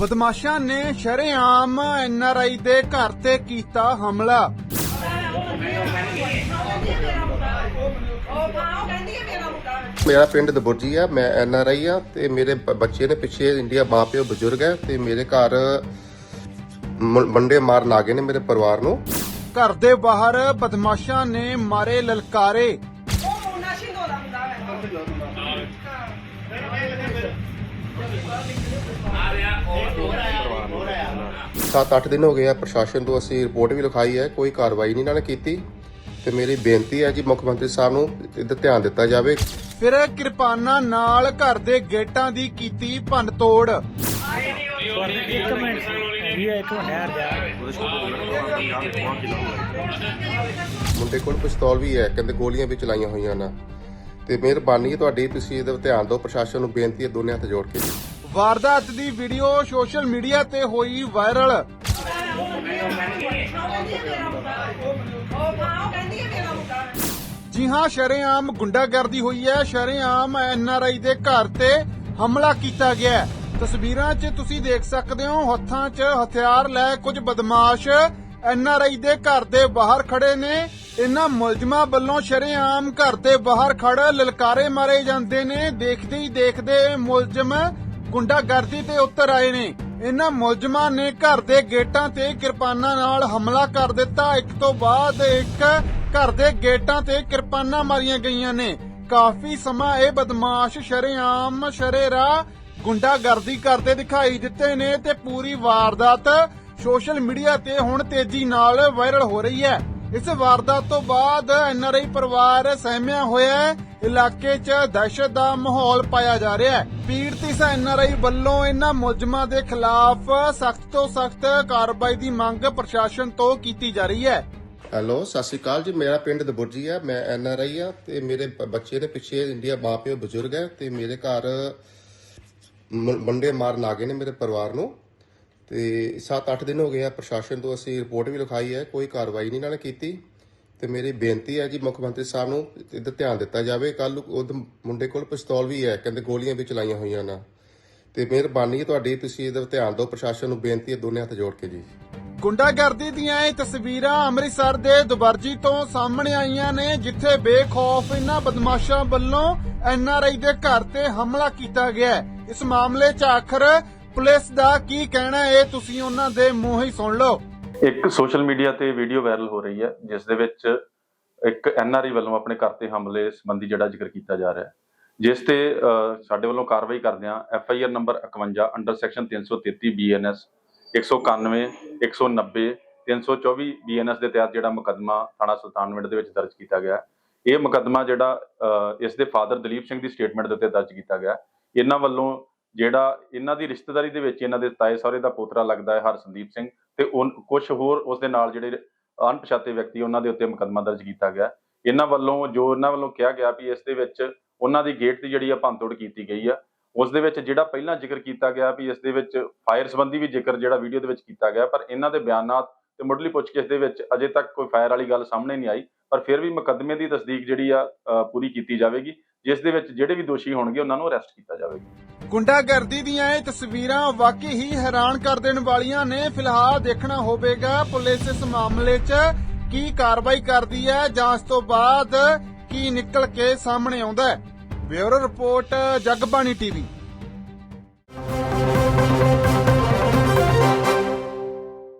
ਬਦਮਾਸ਼ਾਂ ਨੇ ਸ਼ਰੇਆਮ ਐਨਆਰਆਈ ਦੇ ਘਰ ਤੇ ਕੀਤਾ ਹਮਲਾ। ਮੇਰਾ ਪਿੰਡ ਦਬੁਰਜੀ ਆ ਮੈਂ ਐਨ ਆਰ ਆਈ ਆ ਤੇ ਮੇਰੇ ਬੱਚੇ ਨੇ ਪਿੱਛੇ ਇੰਡੀਆ ਮਾਪਿਓ ਬਜ਼ੁਰਗ ਹੈ ਤੇ ਮੇਰੇ ਘਰ ਮ- ਮਾਰਨ ਆ ਗਏ ਨੇ ਮੇਰੇ ਪਰਿਵਾਰ ਨੂੰ। ਘਰ ਦੇ ਬਾਹਰ ਬਦਮਾਸ਼ਾਂ ਨੇ ਮਾਰੇ ਲਲਕਾਰੇ। ਉਹ ਮੁੰਡਾ ਸ਼ਿੰਦੋਲਾ ਹੁੰਦਾ ਹੈ 7-8 ਦਿਨ ਹੋ ਗਏ ਆ ਪ੍ਰਸ਼ਾਸਨ ਤੋਂ ਅਸੀਂ ਰਿਪੋਰਟ ਵੀ ਲਿਖਾਈ ਹੈ ਕੋਈ ਕਾਰਵਾਈ ਨਹੀਂ ਇਹਨਾਂ ਕੀਤੀ। ਤੇ ਮੇਰੀ ਬੇਨਤੀ ਹੈ ਜੀ ਮੁੱਖ ਮੰਤਰੀ ਸਾਹਿਬ ਨੂੰ ਇਹਦਾ ਧਿਆਨ ਦਿੱਤਾ ਜਾਵੇ। ਫਿਰ ਕਿਰਪਾਨਾਂ ਨਾਲ ਘਰ ਦੇ ਗੇਟਾਂ ਦੀ ਕੀਤੀ ਭੰਨ ਤੋੜ। ਮੁੰਡੇ ਕੋਲ ਪਿਸਤੌਲ ਵੀ ਹੈ ਕਹਿੰਦੇ ਗੋਲੀਆਂ ਵੀ ਚਲਾਈਆਂ ਹੋਈਆਂ ਨਾ। ਤੇ ਮਿਹਰਬਾਨੀ ਹੈ ਤੁਹਾਡੀ। ਤੁਸੀਂ ਇਹਦਾ ਧਿਆਨ ਦਿਓ। ਪ੍ਰਸ਼ਾਸਨ ਨੂੰ ਬੇਨਤੀ ਹੈ ਦੋਨੇ ਹੱਥ ਜੋੜ ਕੇ ਵਾਰਦਾਤ ਦੀ ਵੀਡੀਓ ਸੋਸ਼ਲ ਮੀਡੀਆ ਤੇ ਹੋਈ ਵਾਇਰਲ। ਜੀ ਹਾਂ, ਸ਼ਰੇਆਮ ਗੁੰਡਾਗਰਦੀ ਹੋਈ ਹੈ। ਸ਼ਰੇਆਮ ਐਨਆਰਆਈ ਦੇ ਘਰ ਤੇ ਹਮਲਾ ਕੀਤਾ ਗਿਆ ਤਸਵੀਰਾਂ 'ਚ ਤੁਸੀਂ ਦੇਖ ਸਕਦੇ ਹੋ, ਹੱਥਾਂ 'ਚ ਹਥਿਆਰ ਲੈ ਕੁਝ ਬਦਮਾਸ਼ ਐਨਆਰਆਈ ਦੇ ਘਰ ਦੇ ਬਾਹਰ ਖੜੇ ਨੇ। ਇਹਨਾਂ ਮੁਲਜ਼ਮਾਂ ਵੱਲੋਂ ਸ਼ਰੇਆਮ ਘਰ ਦੇ ਬਾਹਰ ਖੜ ਲਲਕਾਰੇ ਮਾਰੇ ਜਾਂਦੇ ਨੇ। ਦੇਖਦੇ ਹੀ ਦੇਖਦੇ ਮੁਲਜ਼ਮ ਗੁੰਡਾਗਰਦੀ ਤੇ ਉਤਰ ਆਏ ਨੇ। ਇਹਨਾਂ ਮੁਲਜ਼ਮਾਂ ਨੇ ਘਰ ਦੇ ਗੇਟਾਂ ਤੇ ਕਿਰਪਾਨਾਂ ਨਾਲ ਹਮਲਾ ਕਰ ਦਿੱਤਾ। ਇੱਕ ਤੋਂ ਬਾਅਦ ਇੱਕ ਘਰ ਦੇ ਗੇਟਾਂ ਤੇ ਕਿਰਪਾਨਾਂ ਮਾਰੀਆਂ ਗਈਆਂ ਨੇ। ਕਾਫੀ ਸਮਾਂ ਇਹ ਬਦਮਾਸ਼ ਸ਼ਰੇਆਮ ਸ਼ਰੇਰਾ ਗੁੰਡਾਗਰਦੀ ਕਰਦੇ ਦਿਖਾਈ ਦਿੱਤੇ ਨੇ ਤੇ ਪੂਰੀ ਵਾਰਦਾਤ ਸੋਸ਼ਲ ਮੀਡੀਆ ਤੇ ਹੁਣ ਤੇਜ਼ੀ ਨਾਲ ਵਾਇਰਲ ਹੋ ਰਹੀ ਹੈ। ਇਸ ਵਾਰਦਾਤ ਤੋਂ ਬਾਅਦ ਐਨਆਰਆਈ ਪਰਿਵਾਰ ਸਹਿਮਿਆ ਹੋਇਆ ਹੈ। ਇਲਾਕੇ 'ਚ ਦਹਿਸ਼ਤ ਦਾ ਮਾਹੌਲ ਪਾਇਆ ਜਾ ਰਿਹਾ ਹੈ। ਪੀੜਤ ਇਸ ਐਨਆਰਆਈ ਵੱਲੋਂ ਇਹਨਾਂ ਮੁਲਜ਼ਮਾਂ ਦੇ ਖਿਲਾਫ ਸਖਤ ਤੋਂ ਸਖਤ ਕਾਰਵਾਈ ਦੀ ਮੰਗ ਪ੍ਰਸ਼ਾਸਨ ਤੋਂ ਕੀਤੀ ਜਾ ਰਹੀ ਹੈ। ਹੈਲੋ, ਸਤਿ ਸ਼੍ਰੀ ਅਕਾਲ ਜੀ। ਮੇਰਾ ਪਿੰਡ ਦਬੁਰਜੀ ਆ ਮੈਂ ਐਨ ਆਰ ਆਈ ਆ ਤੇ ਮੇਰੇ ਬ- ਬੱਚੇ ਨੇ ਪਿੱਛੇ ਇੰਡੀਆ ਮਾਂ ਪਿਓ ਬਜ਼ੁਰਗ ਹੈ ਤੇ ਮੇਰੇ ਘਰ ਮ- ਮੰਡੇ ਮਾਰਨ ਆ ਗਏ ਨੇ ਮੇਰੇ ਪਰਿਵਾਰ ਨੂੰ। ਤੇ 7-8 ਦਿਨ ਹੋ ਗਏ ਆ ਪ੍ਰਸ਼ਾਸਨ ਤੋਂ ਅਸੀਂ ਰਿਪੋਰਟ ਵੀ ਲਿਖਾਈ ਹੈ, ਕੋਈ ਕਾਰਵਾਈ ਨਹੀਂ ਇਹਨਾਂ ਕੀਤੀ। ਤੇ ਮੇਰੀ ਬੇਨਤੀ ਹੈ ਜੀ ਮੁੱਖ ਮੰਤਰੀ ਸਾਹਿਬ ਨੂੰ ਇਹਦਾ ਧਿਆਨ ਦਿੱਤਾ ਜਾਵੇ। ਕੱਲ ਉਹ ਮੁੰਡੇ ਕੋਲ ਪਿਸਤੌਲ ਵੀ ਹੈ, ਕਹਿੰਦੇ ਗੋਲੀਆਂ ਵੀ ਚਲਾਈਆਂ ਹੋਈਆਂ ਨਾ। ਤੇ ਮਿਹਰਬਾਨੀ ਤੁਹਾਡੀ, ਤੁਸੀਂ ਇਹਦਾ ਧਿਆਨ ਦਿਓ। ਪ੍ਰਸ਼ਾਸਨ ਨੂੰ ਬੇਨਤੀ ਹੈ ਦੋਨੇ ਹੱਥ ਜੋੜ ਕੇ ਜੀ। ਗੁੰਡਾਗਰਦੀ ਦੀਆਂ ਇਹ ਤਸਵੀਰਾਂ ਅੰਮ੍ਰਿਤਸਰ ਦੇ ਦੁਬਰਜੀ ਤੋਂ ਸਾਹਮਣੇ ਆਈਆਂ ਨੇ, ਜਿੱਥੇ ਬੇਖੌਫ ਇਹਨਾਂ ਬਦਮਾਸ਼ਾਂ ਵੱਲੋਂ ਐਨਆਰਆਈ ਦੇ ਘਰ ਤੇ ਹਮਲਾ ਕੀਤਾ ਗਿਆ ਇਸ ਮਾਮਲੇ 'ਚ ਆਖਰ ਪੁਲਿਸ ਦਾ ਕੀ ਕਹਿਣਾ ਹੈ? ਇਹ ਤੁਸੀਂ ਉਹਨਾਂ ਦੇ ਮੂੰਹ ਹੀ ਸੁਣ ਲਓ। ਇੱਕ ਸੋਸ਼ਲ ਮੀਡੀਆ ਤੇ ਵੀਡੀਓ ਵਾਇਰਲ ਹੋ ਰਹੀ ਹੈ ਜਿਸ ਦੇ ਵਿੱਚ ਇੱਕ ਐਨਆਰਆਈ ਵੱਲੋਂ ਆਪਣੇ ਘਰ ਤੇ ਹਮਲੇ ਸੰਬੰਧੀ ਜਿਹੜਾ ਜ਼ਿਕਰ ਕੀਤਾ ਜਾ ਰਿਹਾ ਹੈ। ਜਿਸ ਤੇ ਸਾਡੇ ਵੱਲੋਂ ਕਾਰਵਾਈ ਕਰਦਿਆਂ FIR number 51 under section 333 BNS 191 190 324 BNS ਦੇ ਤਹਿਤ ਜਿਹੜਾ ਮੁਕੱਦਮਾ ਥਾਣਾ ਸੁਲਤਾਨਵਿੰਡ ਦੇ ਵਿੱਚ ਦਰਜ ਕੀਤਾ ਗਿਆ ਇਹ ਮੁਕੱਦਮਾ ਜਿਹੜਾ ਅਹ, ਇਸ ਦੇ ਫਾਦਰ ਦਲੀਪ ਸਿੰਘ ਦੀ ਸਟੇਟਮੈਂਟ ਦੇ ਉੱਤੇ ਦਰਜ ਕੀਤਾ ਗਿਆ ਇਹਨਾਂ ਵੱਲੋਂ ਜਿਹੜਾ ਇਹਨਾਂ ਦੀ ਰਿਸ਼ਤੇਦਾਰੀ ਦੇ ਵਿੱਚ ਇਹਨਾਂ ਦੇ ਤਾਏ ਸਹੁਰੇ ਦਾ ਪੋਤਰਾ ਲੱਗਦਾ ਹੈ ਹਰਸੰਦੀਪ ਸਿੰਘ ਤੇ ਕੁਝ ਹੋਰ ਉਸ ਦੇ ਨਾਲ ਜਿਹੜੇ ਅਣਪਛਾਤੇ ਵਿਅਕਤੀ ਉਹਨਾਂ ਦੇ ਉੱਤੇ ਮੁਕੱਦਮਾ ਦਰਜ ਕੀਤਾ ਗਿਆ। ਇਹਨਾਂ ਵੱਲੋਂ ਜੋ ਇਹਨਾਂ ਵੱਲੋਂ ਕਿਹਾ ਗਿਆ ਵੀ ਇਸ ਦੇ ਵਿੱਚ ਉਹਨਾਂ ਦੀ ਗੇਟ ਦੀ ਜਿਹੜੀ ਆ ਭੰਨਤੋੜ ਕੀਤੀ ਗਈ ਆ। ਉਸ ਦੇ ਵਿੱਚ ਜਿਹੜਾ ਪਹਿਲਾਂ ਜ਼ਿਕਰ ਕੀਤਾ ਗਿਆ ਵੀ ਇਸ ਦੇ ਵਿੱਚ ਫਾਇਰ ਸੰਬੰਧੀ ਵੀ ਜ਼ਿਕਰ ਜਿਹੜਾ ਵੀਡੀਓ ਦੇ ਵਿੱਚ ਕੀਤਾ ਗਿਆ, ਪਰ ਇਹਨਾਂ ਦੇ ਬਿਆਨਾਂ ਤੇ ਮੁੱਢਲੀ ਪੁੱਛਗਿੱਛ ਦੇ ਵਿੱਚ ਅਜੇ ਤੱਕ ਕੋਈ ਫਾਇਰ ਵਾਲੀ ਗੱਲ ਸਾਹਮਣੇ ਨਹੀਂ ਆਈ, ਪਰ ਫਿਰ ਵੀ ਮੁਕੱਦਮੇ ਦੀ ਤਸਦੀਕ ਜਿਹੜੀ ਆ ਪੂਰੀ ਕੀਤੀ ਜਾਵੇਗੀ। ਜਿਸ ਦੇ ਵਿੱਚ ਜਿਹੜੇ ਵੀ ਦੋਸ਼ੀ ਹੋਣਗੇ, ਉਹਨਾਂ ਨੂੰ ਅਰੈਸਟ ਕੀਤਾ ਜਾਵੇਗਾ। ਗੁੰਡਾਗਰਦੀ ਦੀਆਂ ਇਹ ਤਸਵੀਰਾਂ ਵਾਕਈ ਹੀ ਹੈਰਾਨ ਕਰ ਦੇਣ ਵਾਲੀਆਂ ਨੇ। ਫਿਲਹਾਲ ਦੇਖਣਾ ਹੋਵੇਗਾ ਪੁਲਿਸ ਇਸ ਮਾਮਲੇ 'ਚ ਕੀ ਕਾਰਵਾਈ ਕਰਦੀ ਹੈ, ਜਾਂਚ ਤੋਂ ਬਾਅਦ ਕੀ ਨਿਕਲ ਕੇ ਸਾਹਮਣੇ ਆਉਂਦਾ ਹੈ। Bureau report, Jagbani TV.